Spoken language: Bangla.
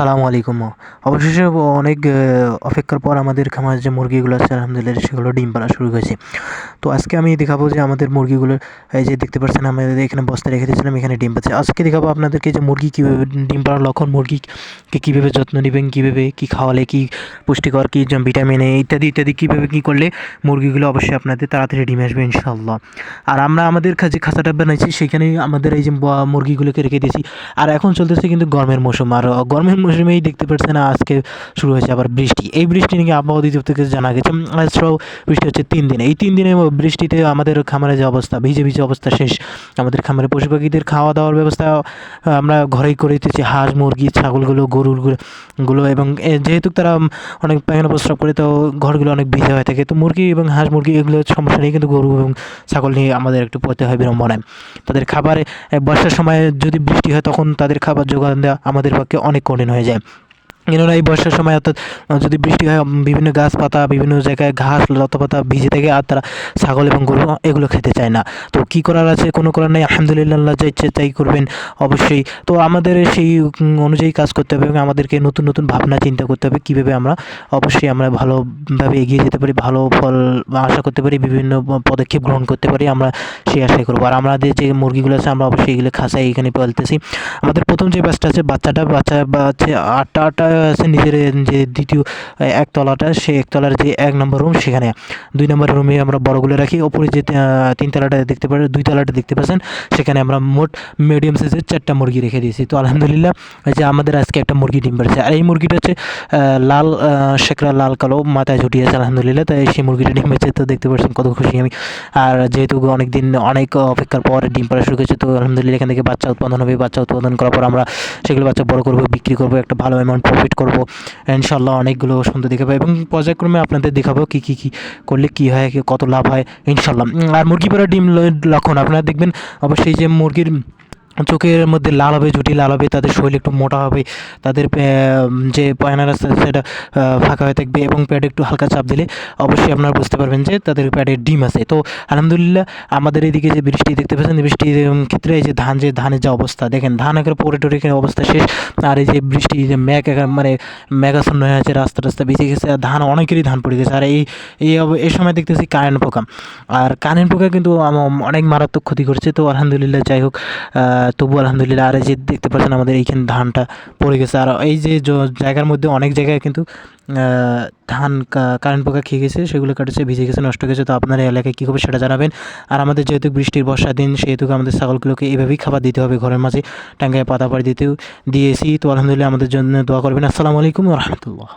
আসসালামু আলাইকুম। অবশেষে অনেক অপেক্ষার পর আমাদের খামার যে মুরগিগুলো আছে, আলহামদুলিল্লাহ, সেগুলো ডিম পাড়া শুরু হয়েছে। তো আজকে আমি দেখাবো যে আমাদের মুরগিগুলো এই যে দেখতে পাচ্ছেন আমাদের এখানে বস্তা রেখে দিয়েছিলাম, এখানে ডিম পাচ্ছে। আজকে দেখাবো আপনাদেরকে যে মুরগি কীভাবে ডিম পাড়ার লক্ষণ, মুরগিকে কীভাবে যত্ন নেবেন, কীভাবে কী খাওয়ালে, কী পুষ্টিকর, কী ভিটামিন এ, ইত্যাদি ইত্যাদি, কীভাবে কী করলে মুরগিগুলো অবশ্যই আপনাদের তাড়াতাড়ি ডিম আসবে, ইনশাআল্লাহ। আর আমরা আমাদের কাছে খাঁচাটা বানাইছি সেখানে আমাদের এই যে মুরগিগুলোকে রেখে দিয়েছি। আর এখন চলতেছে কিন্তু গরমের মৌসুম। আর গরমের মৌসুমেই দেখতে পাচ্ছেন আজকে শুরু হয়েছে আবার বৃষ্টি। এই বৃষ্টি নাকি আবহাওয়া অধিদপ্তর থেকে জানা গেছে আজকেও বৃষ্টি হচ্ছে তিন দিনে। এই তিন দিনে বৃষ্টিতে আমাদের খামারে যে অবস্থা, ভিজে ভিজে অবস্থা শেষ। আমাদের খামারে পশু পাখিদের খাওয়া দাওয়ার ব্যবস্থা আমরা ঘরেই করে দিতেছি। হাঁস, মুরগি, ছাগলগুলো, গরুর গুলো- গুলো এবং যেহেতু তারা অনেক পায়খানা প্রস্রাব করে, তো ঘরগুলো অনেক ভিজে হয়ে থাকে। তো মুরগি এবং হাঁস, মুরগি, এগুলো সমস্যা নেই। কিন্তু গরু এবং ছাগল নিয়ে আমাদের একটু পড়তে হয় বিড়ম্বনায়। তাদের খাবারে বর্ষার সময় যদি বৃষ্টি হয়, তখন তাদের খাবার যোগান দেওয়া আমাদের পক্ষে অনেক কঠিন হয়ে যায়। কেননা এই বর্ষার সময় অর্থাৎ যদি বৃষ্টি হয় বিভিন্ন গাছপাতা, বিভিন্ন জায়গায় ঘাস, লতাপাতা ভিজে থাকে আর তারা ছাগল এবং গরু এগুলো খেতে চায় না। তো কী করার আছে? কোনো করার নেই। আলহামদুলিল্লাহ যা ইচ্ছে তাই করবেন অবশ্যই। তো আমাদের সেই অনুযায়ী কাজ করতে হবে এবং আমাদেরকে নতুন নতুন ভাবনা, চিন্তা করতে হবে কীভাবে আমরা অবশ্যই আমরা ভালোভাবে এগিয়ে যেতে পারি, ভালো ফল আশা করতে পারি, বিভিন্ন পদক্ষেপ গ্রহণ করতে পারি, আমরা সেই আশাই করব। আর আমাদের যে মুরগিগুলো আছে, আমরা অবশ্যই এগুলো খাঁচাই এখানে পালতেছি। আমাদের প্রথম যে বাসটা আছে, বাচ্চাটা, বাচ্চা বা হচ্ছে আটটা আটটা আছে নিজের, যে দ্বিতীয় একতলাটা, সেই একতলার যে এক নম্বর রুম সেখানে। দুই নম্বর রুমে আমরা বড়গুলো রাখি। ওপরে যে তিনতলাটা দেখতে পারেন দুই তলাটা দেখতে পাচ্ছেন, সেখানে আমরা মোট মিডিয়াম সাইজের চারটা মুরগি রেখে দিয়েছি। তো আলহামদুলিল্লাহ যে আমাদের আজকে একটা মুরগি ডিম পাড়ছে আর এই মুরগিটা হচ্ছে লাল শেকরা লাল কালো, মাথায় ঝুটিয়েছে আলহামদুলিল্লাহ। তাই সেই মুরগিটা ডিম পেয়েছে তো দেখতে পাচ্ছেন কত খুশি আমি। আর যেহেতু অনেক দিন অনেক অপেক্ষার পর ডিম পাড়া শুরু করেছে, তো আলহামদুলিল্লাহ এখান থেকে বাচ্চা উৎপাদন হবে। বাচ্চা উৎপাদন করার পর আমরা সেগুলো বাচ্চা বড় করব, বিক্রি করব, একটা ভালো অ্যামাউন্ট প্রফিট করব। ইনশাল্লাহ অনেকগুলো সুন্দর দেখাবো এবং পর্যায়ক্রমে আপনাদের দেখাবো কী কী কী করলে কী হয়, কত লাভ হয়। ইনশাল্লাহ আর মুরগি পাড়া ডিম লক্ষণ, আপনারা দেখবেন অবশ্যই যে মুরগির চোখের মধ্যে লাল হবে জুটি লাল হবে, তাদের শরীর একটু মোটা হবে, তাদের যে পয়না রাস্তা সেটা ফাঁকা হয়ে থাকবে এবং প্যাডে একটু হালকা চাপ দিলে অবশ্যই আপনারা বুঝতে পারবেন যে তাদের প্যাডে ডিম আছে। তো আলহামদুলিল্লাহ আমাদের এদিকে যে বৃষ্টি দেখতে পাচ্ছেন বৃষ্টির ক্ষেত্রে এই যে ধান, যে ধানের যে অবস্থা, দেখেন ধান একেবারে পরে টরে অবস্থা শেষ, আর এই যে বৃষ্টি যে একেবারে মানে মেঘাচ্ছন্ন হয়ে আছে, রাস্তা রাস্তা বেঁচে গেছে, আর ধান অনেকেরই ধান পড়ে গেছে, আর এই এই এই সময় দেখতেছি কারেন্ট পোকা, আর কারেন্ট পোকা কিন্তু অনেক মারাত্মক ক্ষতি করছে, তো আলহামদুলিল্লাহ যাই হোক তবু আলহামদুলিল্লাহ আর এই যে দেখতে পাচ্ছেন আমাদের এইখানে ধানটা পড়ে গেছে। আর এই যে জায়গার মধ্যে অনেক জায়গায় কিন্তু ধান কারেন্ট পোকা খেয়ে গেছে, সেগুলো কাটেছে, ভিজে গেছে, নষ্ট গেছে। তো আপনার এলাকায় কী হবে সেটা জানাবেন। আর আমাদের যেহেতু বৃষ্টির বর্ষা দিন, সেহেতু আমাদের ছাগলগুলোকে এভাবেই খাবার দিতে হবে ঘরের মাঝে টাঙ্গায় পাতা পাড়ি দিতেও দিয়েছি। তো আলহামদুলিল্লাহ আমাদের জন্য দোয়া করবেন। আসসালামু আলাইকুম রহমতুল্লাহ।